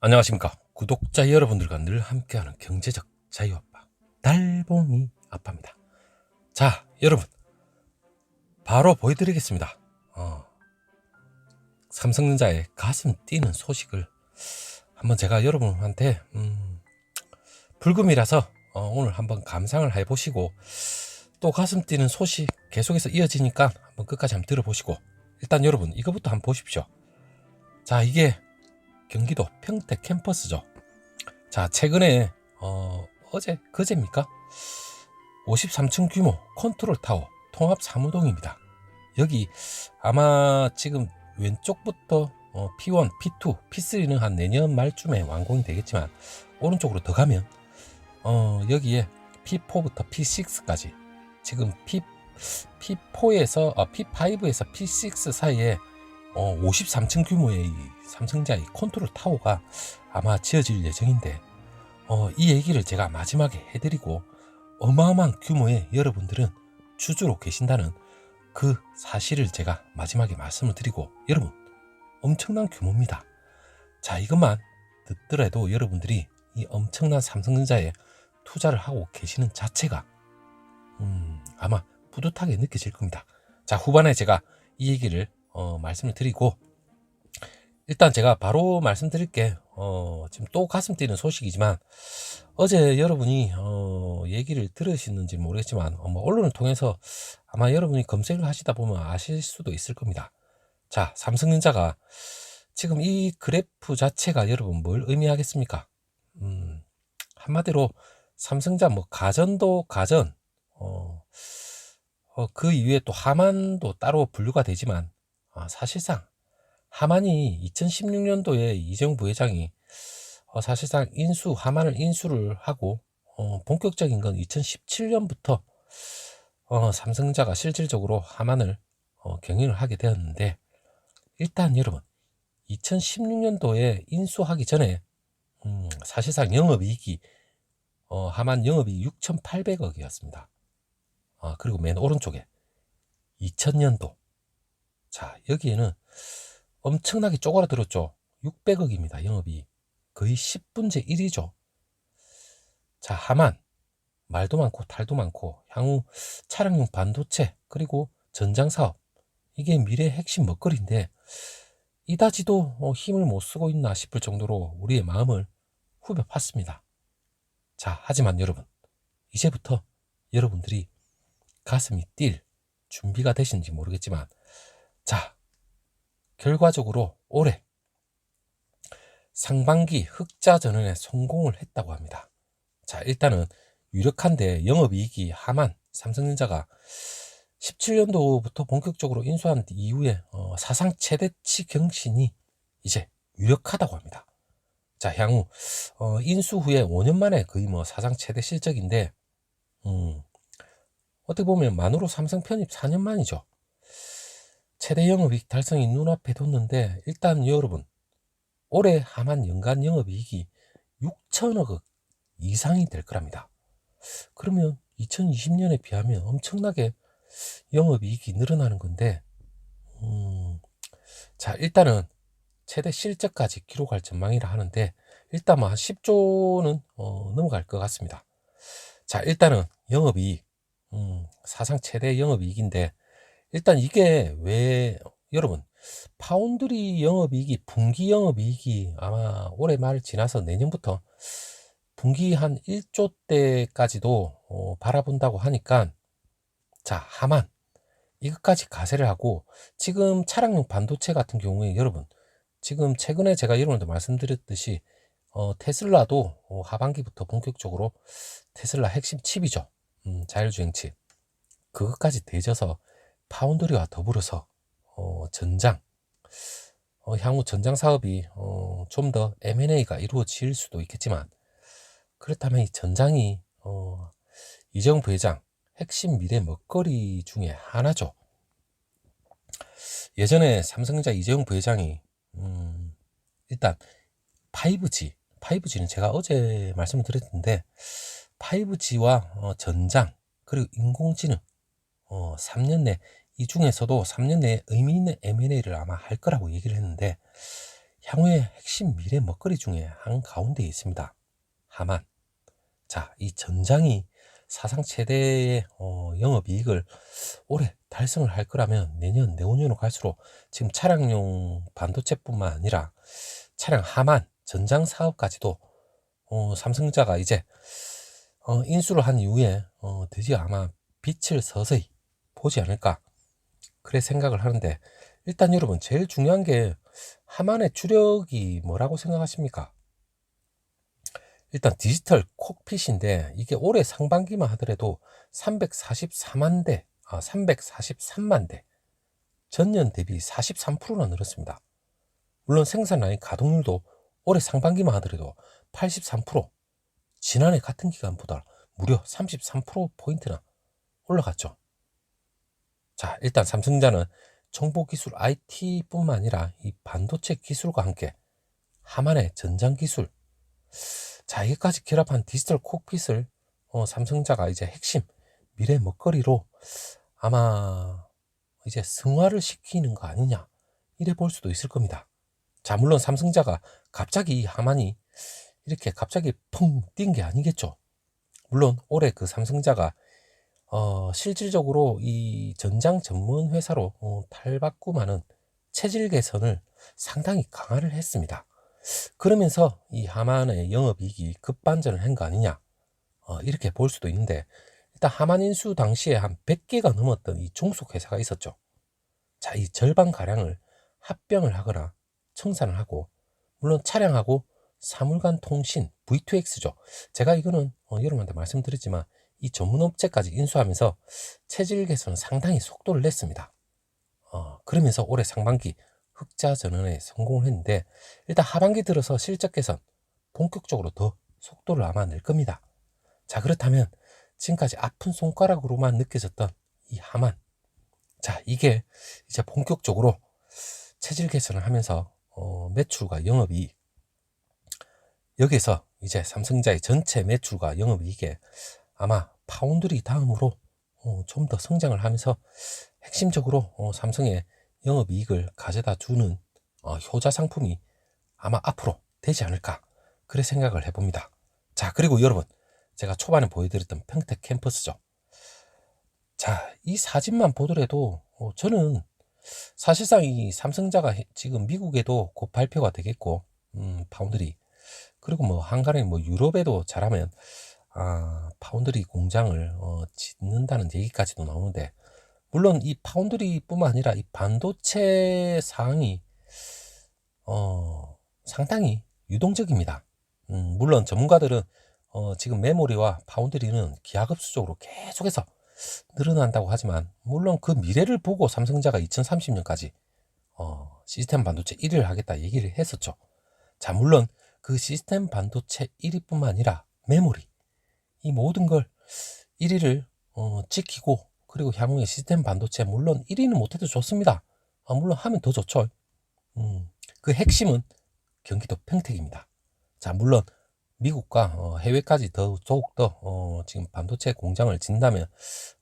안녕하십니까. 구독자 여러분들과 늘 함께하는 경제적 자유아빠 달봉이 아빠입니다. 자 여러분. 바로 보여드리겠습니다. 어, 삼성전자의 가슴 뛰는 소식을 한번 제가 여러분한테 음, 불금이라서 어, 오늘 한번 감상을 해보시고 또 가슴 뛰는 소식 계속해서 이어지니까 한번 끝까지 한번 들어보시고 일단 여러분 이거부터 한번 보십시오. 자 이게 경기도 평택 캠퍼스죠. 자, 최근에 어, 어제 그제입니까? 53층 규모 컨트롤 타워 통합 사무동입니다. 여기 아마 지금 왼쪽부터 어, P1, P2, P3는 한 내년 말쯤에 완공이 되겠지만 오른쪽으로 더 가면 어, 여기에 P4부터 P6까지 지금 P, P4에서 어, P5에서 P6 사이에 어, 53층 규모의 이 삼성자의 컨트롤 타워가 아마 지어질 예정인데 어, 이 얘기를 제가 마지막에 해드리고 어마어마한 규모의 여러분들은 주주로 계신다는 그 사실을 제가 마지막에 말씀을 드리고 여러분 엄청난 규모입니다. 자 이것만 듣더라도 여러분들이 이 엄청난 삼성전자에 투자를 하고 계시는 자체가 음, 아마 뿌듯하게 느껴질 겁니다. 자 후반에 제가 이 얘기를 어, 말씀을 드리고 일단 제가 바로 말씀드릴게 어, 지금 또 가슴 뛰는 소식이지만 어제 여러분이 어, 얘기를 들으시는지 모르겠지만 어, 뭐 언론을 통해서 아마 여러분이 검색을 하시다 보면 아실 수도 있을 겁니다. 자 삼성전자가 지금 이 그래프 자체가 여러분 뭘 의미하겠습니까? 음, 한마디로 삼성자 뭐 가전도 가전 어, 어, 그 이후에 또 하만도 따로 분류가 되지만 아, 사실상 하만이 2016년도에 이정 부회장이 어, 사실상 인수 하만을 인수를 하고 어, 본격적인 건 2017년부터 어, 삼성자가 실질적으로 하만을 어, 경영을 하게 되었는데 일단 여러분 2016년도에 인수하기 전에 음, 사실상 영업이익이 어, 하만 영업이 6,800억이었습니다. 아, 그리고 맨 오른쪽에 2000년도 자 여기에는 엄청나게 쪼그라들었죠. 600억입니다. 영업이 거의 10분의 1이죠. 자 하만 말도 많고 탈도 많고 향후 차량용 반도체 그리고 전장 사업 이게 미래의 핵심 먹거리인데 이다지도 어, 힘을 못 쓰고 있나 싶을 정도로 우리의 마음을 후벼 팠습니다. 자 하지만 여러분 이제부터 여러분들이 가슴이 뛸 준비가 되신지 모르겠지만 자 결과적으로 올해 상반기 흑자 전환에 성공을 했다고 합니다. 자, 일단은 유력한데 영업이익이 하만 삼성전자가 17년도부터 본격적으로 인수한 이후에 어, 사상 최대치 경신이 이제 유력하다고 합니다. 자, 향후 어, 인수 후에 5년 만에 거의 뭐 사상 최대 실적인데 음, 어떻게 보면 만으로 삼성 편입 4년 만이죠. 최대 영업이익 달성이 눈앞에 뒀는데 일단 여러분 올해 하만 연간 영업이익이 6천억 이상이 될 거랍니다. 그러면 2020년에 비하면 엄청나게 영업이익이 늘어나는 건데 음, 자 일단은 최대 실적까지 기록할 전망이라 하는데 일단 뭐 한 10조는 어, 넘어갈 것 같습니다. 자 일단은 영업이익 음, 사상 최대 영업이익인데 일단 이게 왜 여러분 파운드리 영업이익이 분기 영업이익이 아마 올해 말 지나서 내년부터 분기 한 1조 때까지도 어, 바라본다고 하니까 자 하만 이것까지 가세를 하고 지금 차량용 반도체 같은 경우에 여러분 지금 최근에 제가 여러분들 말씀드렸듯이 어, 테슬라도 어, 하반기부터 본격적으로 테슬라 핵심 칩이죠. 음, 자율주행 칩. 그것까지 대져서 파운드리와 더불어서 어, 전장 어, 향후 전장 사업이 어, 좀 더 M&A가 이루어질 수도 있겠지만 그렇다면 이 전장이 어, 이정 부회장 핵심 미래 먹거리 중에 하나죠. 예전에 삼성전자 이재용 부회장이 음, 일단 5G, 5G는 제가 어제 말씀을 드렸는데 5G와 어, 전장 그리고 인공지능 어, 3년 내 이 중에서도 3년 내에 의미 있는 M&A를 아마 할 거라고 얘기를 했는데 향후의 핵심 미래 먹거리 중에 한 가운데에 있습니다. 하만. 자, 이 전장이 사상 최대의 어, 영업이익을 올해 달성을 할 거라면 내년, 내후년으로 갈수록 지금 차량용 반도체뿐만 아니라 차량 하만, 전장 사업까지도 어, 삼성자가 이제 어, 인수를 한 이후에 어, 드디어 아마 빛을 서서히 보지 않을까 그래 생각을 하는데 일단 여러분 제일 중요한 게 하만의 주력이 뭐라고 생각하십니까? 일단 디지털 콕핏인데 이게 올해 상반기만 하더라도 344만 대, 아 343만 대, 전년 대비 43%나 늘었습니다. 물론 생산 라인 가동률도 올해 상반기만 하더라도 83%, 지난해 같은 기간보다 무려 33%포인트나 올라갔죠. 자, 일단 삼성자는 정보기술 IT뿐만 아니라 이 반도체 기술과 함께 하만의 전장 기술, 자, 이것까지 결합한 디지털 콕핏을 어, 삼성자가 이제 핵심 미래 먹거리로 아마 이제 승화를 시키는 거 아니냐 이래 볼 수도 있을 겁니다. 자, 물론 삼성자가 갑자기 이 하만이 이렇게 갑자기 펑 뛴 게 아니겠죠. 물론 올해 그 삼성자가 어, 실질적으로 이 전장 전문 회사로 어, 탈바꿈하는 체질 개선을 상당히 강화를 했습니다. 그러면서 이 하만의 영업이익이 급반전을 한 거 아니냐 어, 이렇게 볼 수도 있는데 일단 하만 인수 당시에 한 100개가 넘었던 이 종속 회사가 있었죠. 자, 이 절반 가량을 합병을 하거나 청산을 하고 물론 차량하고 사물간 통신 V2X죠. 제가 이거는 어, 여러분한테 말씀드렸지만 이 전문업체까지 인수하면서 체질 개선은 상당히 속도를 냈습니다. 어, 그러면서 올해 상반기 흑자 전환에 성공을 했는데 일단 하반기 들어서 실적 개선 본격적으로 더 속도를 아마 낼 겁니다. 자 그렇다면 지금까지 아픈 손가락으로만 느껴졌던 이 하만 자 이게 이제 본격적으로 체질 개선을 하면서 어, 매출과 영업이익 여기서 이제 삼성자의 전체 매출과 영업이익에 아마 파운드리 다음으로 어, 좀더 성장을 하면서 핵심적으로 어, 삼성의 영업이익을 가져다 주는 어, 효자 상품이 아마 앞으로 되지 않을까 그래 생각을 해봅니다. 자 그리고 여러분 제가 초반에 보여드렸던 평택 캠퍼스죠. 자 이 사진만 보더라도 어, 저는 사실상 이 삼성자가 지금 미국에도 곧 발표가 되겠고 음, 파운드리 그리고 뭐 한가리 뭐 유럽에도 잘하면 아, 파운드리 공장을 어, 짓는다는 얘기까지도 나오는데 물론 이 파운드리뿐만 아니라 이 반도체 사항이 어, 상당히 유동적입니다. 음, 물론 전문가들은 어, 지금 메모리와 파운드리는 기하급수적으로 계속해서 늘어난다고 하지만 물론 그 미래를 보고 삼성자가 2030년까지 어, 시스템 반도체 1위를 하겠다 얘기를 했었죠. 자 물론 그 시스템 반도체 1위뿐만 아니라 메모리 이 모든 걸 1위를 어, 지키고 그리고 향후에 시스템 반도체 물론 1위는 못해도 좋습니다. 아, 물론 하면 더 좋죠. 음, 그 핵심은 경기도 평택입니다. 자 물론 미국과 어, 해외까지 더 더욱 더 어, 지금 반도체 공장을 진다면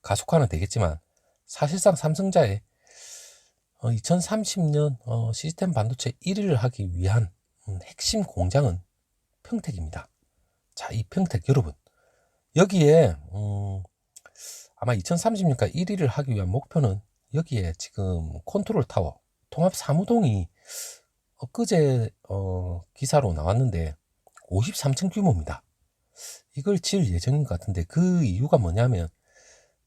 가속화는 되겠지만 사실상 삼성자의 어, 2030년 어, 시스템 반도체 1위를 하기 위한 음, 핵심 공장은 평택입니다. 자, 이 평택 여러분 여기에 음, 아마 2030년까지 1위를 하기 위한 목표는 여기에 지금 컨트롤 타워 통합 사무동이 엊그제 어, 기사로 나왔는데 53층 규모입니다. 이걸 지을 예정인 것 같은데 그 이유가 뭐냐면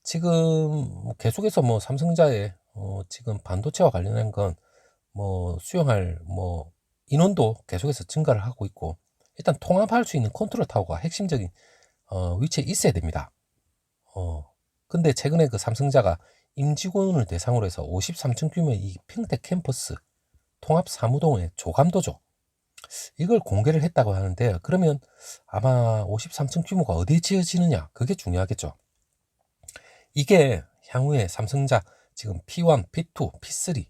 지금 계속해서 뭐 삼성자의 어, 지금 반도체와 관련한 건뭐 수용할 뭐 인원도 계속해서 증가를 하고 있고 일단 통합할 수 있는 컨트롤 타워가 핵심적인 어, 위치에 있어야 됩니다. 어, 근데 최근에 그 삼성자가 임직원을 대상으로 해서 53층 규모의 이 평택 캠퍼스 통합 사무동의 조감도죠. 이걸 공개를 했다고 하는데 그러면 아마 53층 규모가 어디에 지어지느냐 그게 중요하겠죠. 이게 향후에 삼성자 지금 P1, P2, P3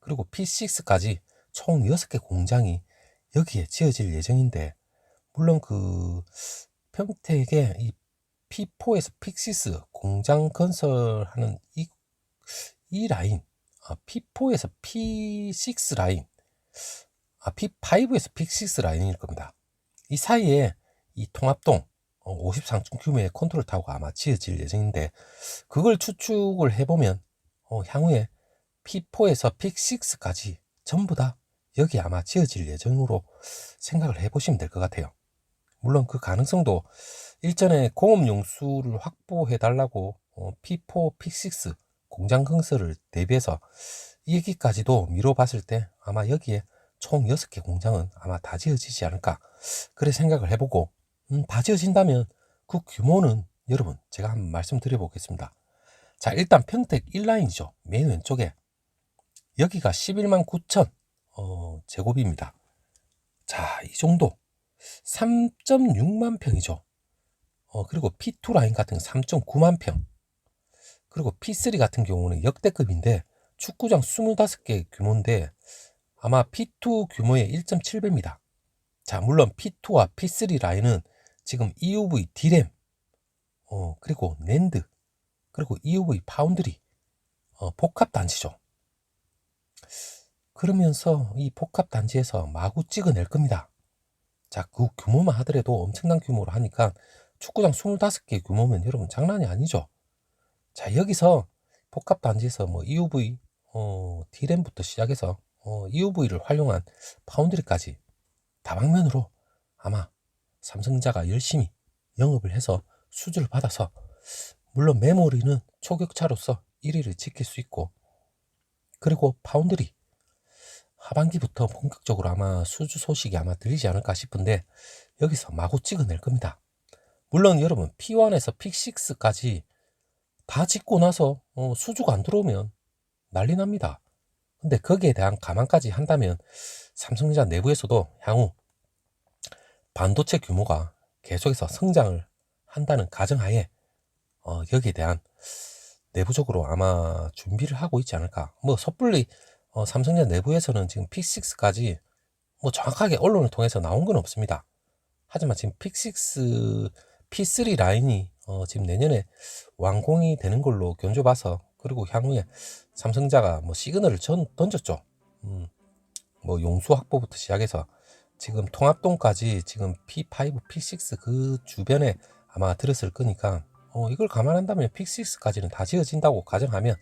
그리고 P6까지 총 6개 공장이 여기에 지어질 예정인데 물론 그 평택의 이 P4에서 픽시스 공장 건설하는 이, 이 라인, 아, P4에서 P6 라인, 아, P5에서 P6 라인일 겁니다. 이 사이에 이 통합동 53층 규모의 컨트롤 타워가 아마 지어질 예정인데 그걸 추측을 해보면 어, 향후에 P4에서 P6까지 전부 다 여기 아마 지어질 예정으로 생각을 해보시면 될 것 같아요. 물론 그 가능성도 일전에 공업 용수를 확보해 달라고 어, P4, P6 공장 건설을 대비해서 이 얘기까지도 미뤄봤을 때 아마 여기에 총 6개 공장은 아마 다 지어지지 않을까 그래 생각을 해보고 음, 다 지어진다면 그 규모는 여러분 제가 한번 말씀드려 보겠습니다. 자 일단 평택 1라인이죠. 맨 왼쪽에 여기가 11만 9천 어, 제곱입니다. 자 이 정도 3.6만 평이죠. 어, 그리고 P2 라인 같은 경우 3.9만 평. 그리고 P3 같은 경우는 역대급인데 축구장 25개 규모인데 아마 P2 규모의 1.7배입니다. 자, 물론 P2와 P3 라인은 지금 EUV D램, 어, 그리고 낸드, 그리고 EUV 파운드리, 어, 복합 단지죠. 그러면서 이 복합 단지에서 마구 찍어낼 겁니다. 자, 그 규모만 하더라도 엄청난 규모로 하니까 축구장 25개 규모면 여러분 장난이 아니죠. 자, 여기서 복합 단지에서 뭐 EUV, 어, D램부터 시작해서 어, EUV를 활용한 파운드리까지 다방면으로 아마 삼성자가 열심히 영업을 해서 수주를 받아서 물론 메모리는 초격차로서 1위를 지킬 수 있고 그리고 파운드리 하반기부터 본격적으로 아마 수주 소식이 아마 들리지 않을까 싶은데 여기서 마구 찍어낼 겁니다. 물론 여러분 P1에서 P6까지 다 짓고 나서 어, 수주가 안 들어오면 난리 납니다. 근데 거기에 대한 감안까지 한다면 삼성전자 내부에서도 향후 반도체 규모가 계속해서 성장을 한다는 가정하에 어, 여기에 대한 내부적으로 아마 준비를 하고 있지 않을까. 뭐 섣불리 어, 삼성전자 내부에서는 지금 P6까지 뭐 정확하게 언론을 통해서 나온 건 없습니다. 하지만 지금 P6, P3 라인이 어, 지금 내년에 완공이 되는 걸로 견줘봐서 그리고 향후에 삼성자가 뭐 시그널을 전, 던졌죠. 음, 뭐 용수 확보부터 시작해서 지금 통합동까지 지금 P5, P6 그 주변에 아마 들었을 거니까 어, 이걸 감안한다면 P6까지는 다 지어진다고 가정하면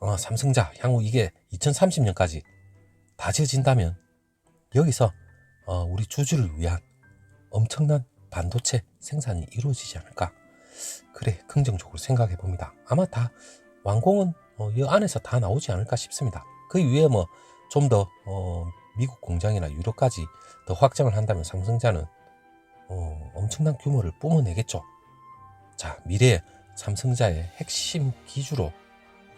어, 삼성자 향후 이게 2030년까지 다 지어진다면 여기서 어, 우리 주주를 위한 엄청난 반도체 생산이 이루어지지 않을까? 그래 긍정적으로 생각해 봅니다. 아마 다 완공은 어, 이 안에서 다 나오지 않을까 싶습니다. 그 위에 뭐 좀더 어, 미국 공장이나 유럽까지 더 확장을 한다면 삼성자는 어, 엄청난 규모를 뿜어내겠죠. 자 미래의 삼성자의 핵심 기주로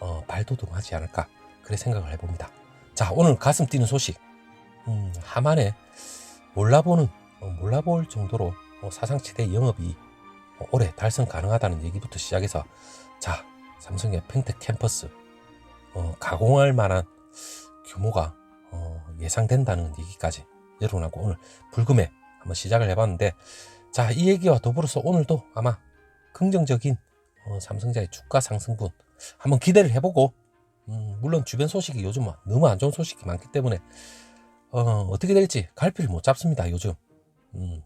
어, 발돋움하지 않을까 그래 생각을 해봅니다. 자 오늘 가슴 뛰는 소식 음, 하만에 몰라보는 어, 몰라볼 정도로 어, 사상치대 영업이 어, 올해 달성 가능하다는 얘기부터 시작해서 자 삼성의 팽텍 캠퍼스 어, 가공할 만한 규모가 어, 예상된다는 얘기까지 여러분하고 오늘 불금에 한번 시작을 해봤는데 자 이 얘기와 더불어서 오늘도 아마 긍정적인 어, 삼성자의 주가 상승분 한번 기대를 해보고 음, 물론 주변 소식이 요즘 너무 안 좋은 소식이 많기 때문에 어, 떻게 될지 갈피를 못 잡습니다 요즘. 음,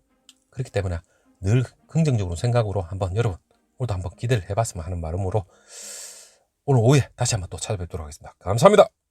그렇기 때문에 늘 긍정적으로 생각으로 한번 여러분 오늘도 한번 기대를 해봤으면 하는 마음으로 오늘 오후에 다시 한번 또 찾아뵙도록 하겠습니다. 감사합니다